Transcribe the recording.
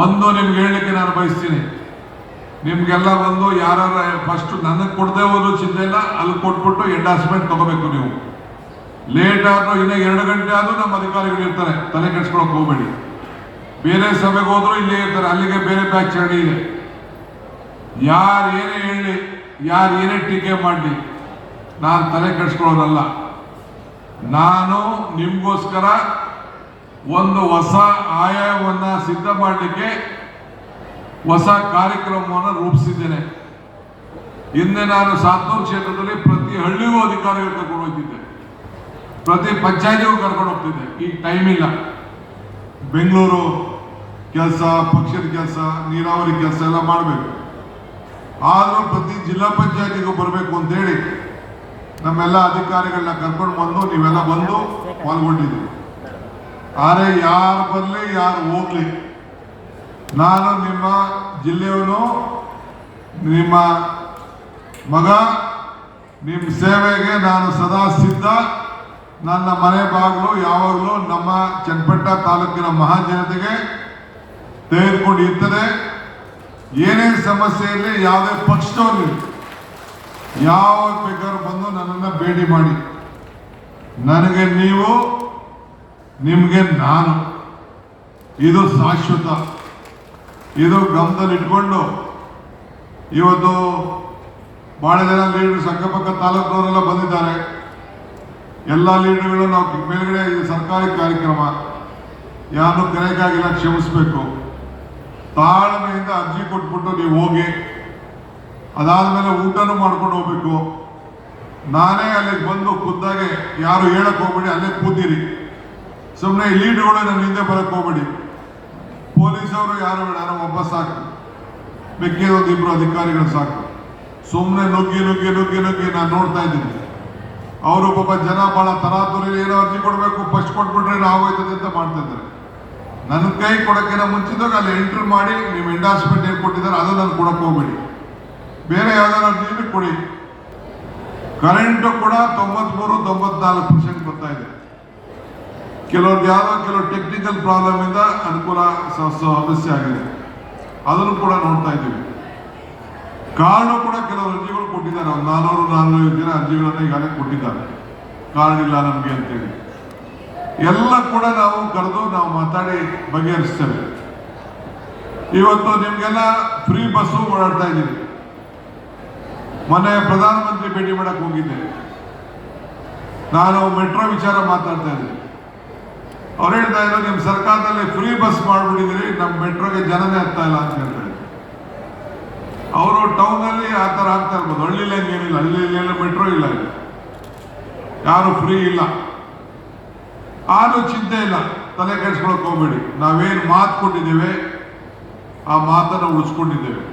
ಒಂದು ನಿಮ್ಗೆ ಹೇಳಲಿಕ್ಕೆ ನಾನು ಬಯಸ್ತೀನಿ. ನಿಮಗೆಲ್ಲ ಬಂದು ಯಾರು ಫಸ್ಟ್ ನನಗೆ ಕೊಡದೆ ಹೋದ್ರು ಚಿಂತೆ ಇಲ್ಲ, ಅಲ್ಲಿ ಕೊಟ್ಬಿಟ್ಟು ಎಂಡಾಸ್ಮೆಂಟ್ ತಗೋಬೇಕು ನೀವು. ಲೇಟ್ ಆದ್ರೂ ಇನ್ನೂ ಎರಡು ಗಂಟೆ ಆದ್ರೂ ನಮ್ಮ ಅಧಿಕಾರಿಗಳು ಇರ್ತಾರೆ, ತಲೆ ಕೆಡ್ಸ್ಕೊಳಕ್ ಹೋಗ್ಬೇಡಿ. ಬೇರೆ ಸಭೆಗೆ ಹೋದ್ರು ಇಲ್ಲೇ ಇರ್ತಾರೆ, ಅಲ್ಲಿಗೆ ಬೇರೆ ಬ್ಯಾಚ್ ಚರಣಿ ಇದೆ. ಯಾರು ಏನೇ ಹೇಳಿ, ಯಾರು ಏನೇ ಟೀಕೆ ಮಾಡಲಿ, ನಾನು ತಲೆ ಕೆಡ್ಸ್ಕೊಳ್ಳೋದಲ್ಲ ನಾನು ನಿಮಗೋಸ್ಕರ ಒಂದು ಹೊಸ ಆಯಾಮವನ್ನ ಸಿದ್ಧ ಮಾಡಲಿಕ್ಕೆ ಹೊಸ ಕಾರ್ಯಕ್ರಮವನ್ನು ರೂಪಿಸಿದ್ದೇನೆ. ಹಿಂದೆ ನಾನು ಸಾತ್ನೂರು ಕ್ಷೇತ್ರದಲ್ಲಿ ಪ್ರತಿ ಹಳ್ಳಿಗೂ ಅಧಿಕಾರಿಗಳು ಕರ್ಕೊಂಡು ಹೋಗ್ತಿದ್ದೆ. ಪ್ರತಿ ಪಂಚಾಯತಿಗೂ ಕರ್ಕೊಂಡು ಹೋಗ್ತಿದ್ದೆ. ಈಗ ಟೈಮ್ ಇಲ್ಲ. ಬೆಂಗಳೂರು ಕೆಲಸ, ಪಕ್ಷದ ಕೆಲಸ, ನೀರಾವರಿ ಕೆಲಸ ಎಲ್ಲ ಮಾಡಬೇಕು. ಆದರೂ ಪ್ರತಿ ಜಿಲ್ಲಾ ಪಂಚಾಯತಿಗೂ ಬರಬೇಕು ಅಂತೇಳಿ ನಮ್ಮೆಲ್ಲ ಅಧಿಕಾರಿಗಳನ್ನ ಕರ್ಕೊಂಡು ಬಂದು ನೀವೆಲ್ಲ ಬಂದು ಪಾಲ್ಗೊಂಡಿದ್ದೀವಿ ಆದರೆ ಯಾರು ಬರಲಿ, ಯಾರು ಹೋಗ್ಲಿ. ನಾನು ನಿಮ್ಮ ಜಿಲ್ಲೆಯವನು, ನಿಮ್ಮ ಮಗ ನಿಮ್ಮ ಸೇವೆಗೆ ನಾನು ಸದಾ ಸಿದ್ಧ. ನನ್ನ ಮನೆ ಬಾಗಿಲು ಯಾವಾಗಲೂ ನಮ್ಮ ಚನ್ನಪಟ್ಟ ತಾಲೂಕಿನ ಮಹಾಜನತೆಗೆ ತೆಗೆದುಕೊಂಡು ಇರ್ತದೆ ಏನೇ ಸಮಸ್ಯೆ ಇರಲಿ, ಯಾವುದೇ ಪಕ್ಷದವ್ರು ಯಾವ ಬೇಕಾದ್ರೂ ಬಂದು ನನ್ನನ್ನು ಭೇಟಿ ಮಾಡಿ. ನನಗೆ ನೀವು ನಿಮಗೆ ನಾನು ಇದು ಶಾಶ್ವತ. ಇದು ಗಮನದಲ್ಲಿ ಇಟ್ಕೊಂಡು ಇವತ್ತು ಭಾಳ ಜನ ಲೀಡರ್ಸ್ ಅಕ್ಕಪಕ್ಕ ತಾಲೂಕಿನವರೆಲ್ಲ ಬಂದಿದ್ದಾರೆ. ಎಲ್ಲ ಲೀಡರ್ಗಳು ನಾವು ಮೇಲ್ಗಡೆ ಸರ್ಕಾರಿ ಕಾರ್ಯಕ್ರಮ. ಯಾರನ್ನು ಕರೆಯಕ್ಕಾಗಿಲ್ಲ, ಕ್ಷಮಿಸಬೇಕು. ತಾಳ್ಮೆಯಿಂದ ಅರ್ಜಿ ಕೊಟ್ಬಿಟ್ಟು ನೀವು ಹೋಗಿ ಅದಾದ ಮೇಲೆ ಊಟನೂ ಮಾಡ್ಕೊಂಡು ಹೋಗ್ಬೇಕು. ನಾನೇ ಅಲ್ಲಿಗೆ ಬಂದು ಖುದ್ದಾಗೆ ಯಾರು ಹೇಳಕ್ಕೆ ಹೋಗ್ಬಿಡಿ, ಅಲ್ಲೇ ಕೂತಿರಿ. ಸುಮ್ಮನೆ ಲೀಡ್ಗಳು ನನ್ನ ಹಿಂದೆ ಬರಕ್ ಹೋಗ್ಬೇಡಿ. ಪೊಲೀಸವರು ಯಾರು ಬೇಡ ಯಾರೋ ಒಬ್ಬ ಸಾಕು. ಮಿಕ್ಕಿದ ಇಬ್ಬರು ಅಧಿಕಾರಿಗಳು ಸಾಕು. ಸುಮ್ಮನೆ ನುಗ್ಗಿ ನುಗ್ಗಿ ನುಗ್ಗಿ ನುಗ್ಗಿ ನಾನು ನೋಡ್ತಾ ಇದ್ದೀನಿ. ಅವರು ಪಾಪ ಜನ ಭಾಳ ತರಾತುರಿ ಏನೋ ಅರ್ಜಿ ಕೊಡಬೇಕು ಫಸ್ಟ್ ಕೊಟ್ಬಿಟ್ರೆ ಆಗೋಯ್ತದೆ ಅಂತ ಮಾಡ್ತಾ ಇದ್ದಾರೆ. ನನ್ನ ಕೈ ಕೊಡೋಕ್ಕಿಂತ ಮುಂಚಿದಾಗ ಅಲ್ಲಿ ಎಂಟ್ರಿ ಮಾಡಿ ನೀವು ಎಂಡಾಸ್ಮೆಂಟ್ ಏನು ಕೊಟ್ಟಿದ್ದಾರೆ ಅದು ನಾನು ಕೊಡಕ್ಕೆ ಹೋಗ್ಬೇಡಿ. ಬೇರೆ ಯಾವ್ದಾರು ಅರ್ಜಿ ಕೊಡಿ. ಕರೆಂಟು ಕೂಡ ತೊಂಬತ್ಮೂರು, ತೊಂಬತ್ನಾಲ್ಕು ಪರ್ಸೆಂಟ್ ಬರ್ತಾ ಇದೆ. ಕೆಲವ್ರಿಗೆ ಯಾವ ಕೆಲವು ಟೆಕ್ನಿಕಲ್ ಪ್ರಾಬ್ಲಮ್ ಇಂದ ಅನುಕೂಲ ಸಮಸ್ಯೆ ಆಗಿದೆ. ಅದನ್ನು ಕೂಡ ನೋಡ್ತಾ ಇದ್ದೀವಿ. ಕಾರಣ ಕೂಡ ಕೆಲವು ಅರ್ಜಿಗಳು ಕೊಟ್ಟಿದ್ದಾರೆ. ಒಂದು ನಾನ್ನೂರು ನಾನ್ನೂರು ಜನ ಅರ್ಜಿಗಳನ್ನ ಈಗಾಗಲೇ ಕೊಟ್ಟಿದ್ದಾರೆ. ಕಾರಣ ಇಲ್ಲ ನಮಗೆ ಅಂತೇಳಿ. ಎಲ್ಲ ಕೂಡ ನಾವು ಕರೆದು ನಾವು ಮಾತಾಡಿ ಬಗೆಹರಿಸ್ತೇವೆ. ಇವತ್ತು ನಿಮಗೆಲ್ಲ ಫ್ರೀ ಬಸ್ಸು ಓಡಾಡ್ತಾ ಇದ್ದೀವಿ. ಮೊನ್ನೆ ಪ್ರಧಾನಮಂತ್ರಿ ಭೇಟಿ ಮಾಡಕ್ ಹೋಗಿದ್ದೆ. ನಾನು ಮೆಟ್ರೋ ವಿಚಾರ ಮಾತಾಡ್ತಾ ಇದ್ದೆ ಅವ್ರು ಹೇಳ್ತಾ ಇರೋ ನಿಮ್ಮ ಸರ್ಕಾರದಲ್ಲಿ ಫ್ರೀ ಬಸ್ ಮಾಡಿಬಿಟ್ಟಿದ್ರಿ ನಮ್ಮ ಮೆಟ್ರೋಗೆ ಜನನೇ ಆಗ್ತಾ ಇಲ್ಲ ಅಂತ ಹೇಳ್ತಾರೆ ಅವರು ಟೌನಲ್ಲಿ ಆ ಥರ ಆಗ್ತಾ ಇರ್ಬೋದು. ಹಳ್ಳಿಲಿ ಏನಿಲ್ಲ. ಹಳ್ಳಿಯಲ್ಲಿ ಮೆಟ್ರೋ ಇಲ್ಲ ಇಲ್ಲಿ. ಯಾರು ಫ್ರೀ ಇಲ್ಲ. ಆದ್ರೂ ಚಿಂತೆ ಇಲ್ಲ. ತಲೆ ಕೆಡ್ಸ್ಕೊಳಕ್ ಹೋಗ್ಬೇಡಿ. ನಾವೇನು ಮಾತು ಕೊಟ್ಟಿದ್ದೇವೆ, ಆ ಮಾತನ್ನು ಉಳಿಸ್ಕೊಂಡಿದ್ದೇವೆ.